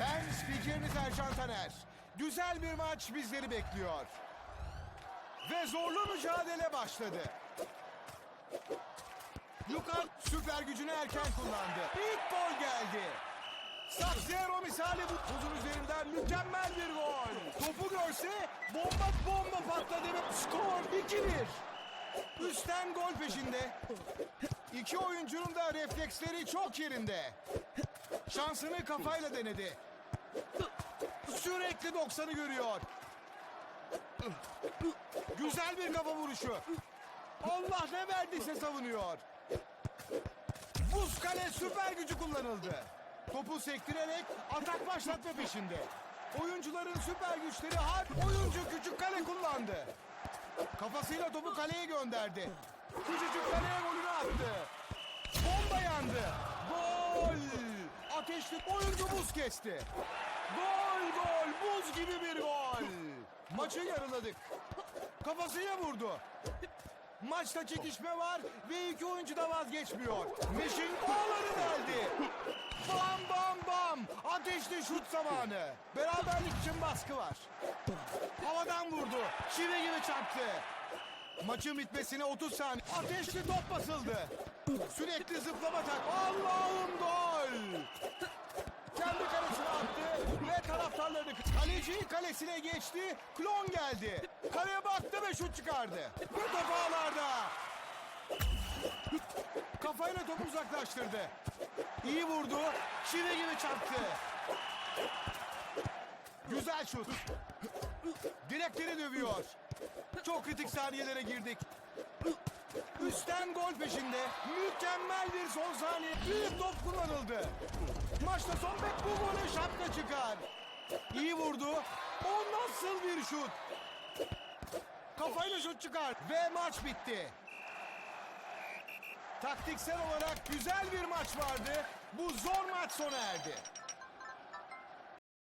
Ben spikeriniz Ercan Taner. Güzel bir maç bizleri bekliyor. Ve zorlu mücadele başladı. Luka süper gücünü erken kullandı. İlk gol geldi. Sub-Zero misali bu tuzun üzerinden mükemmel bir gol. Topu görse bomba bomba patladı ve skor 2-1. Üstten gol peşinde. İki oyuncunun da refleksleri çok yerinde. Şansını kafayla denedi. Sürekli 90'ı görüyor. Güzel bir kafa vuruşu. Allah ne verdiyse savunuyor. Buz kale süper gücü kullanıldı. Topu sektirerek atak başlatma peşinde. Oyuncuların süper güçleri har oyuncu küçük kale kullandı. Kafasıyla topu kaleye gönderdi. Küçücük kaleye golünü attı. Bomba yandı. Gol! Ateşli oyuncu buz kesti. Gol gol buz gibi bir gol. Maçı yarıladık. Kafasıyla vurdu. Maçta çekişme var ve iki oyuncu da vazgeçmiyor. Meşin ağları deldi. Bam bam bam. Ateşli şut zamanı. Beraberlik için baskı var. Havadan vurdu. Çivi gibi çarptı. Maçın bitmesine 30 saniye. Ateşli top basıldı. Sürekli zıplama tak. Allah'ım gol. Kendi kalesine attı ve taraftarlarını... Kaleci kalesine geçti. Klon geldi. Kaleye baktı ve şut çıkardı. Ve top ağlarda. Kafayla topu uzaklaştırdı. İyi vurdu. Çivi gibi çarptı. Güzel şut. Direkleri dövüyor. Çok kritik saniyelere girdik. Üstten gol peşinde. Mükemmel bir son saniye. Büyük top kullanıldı. Maçta son bet bu gole şapka çıkar. İyi vurdu. O nasıl bir şut? Kafayla şut çıkar. Ve maç bitti. Taktiksel olarak güzel bir maç vardı. Bu zor maç sona erdi.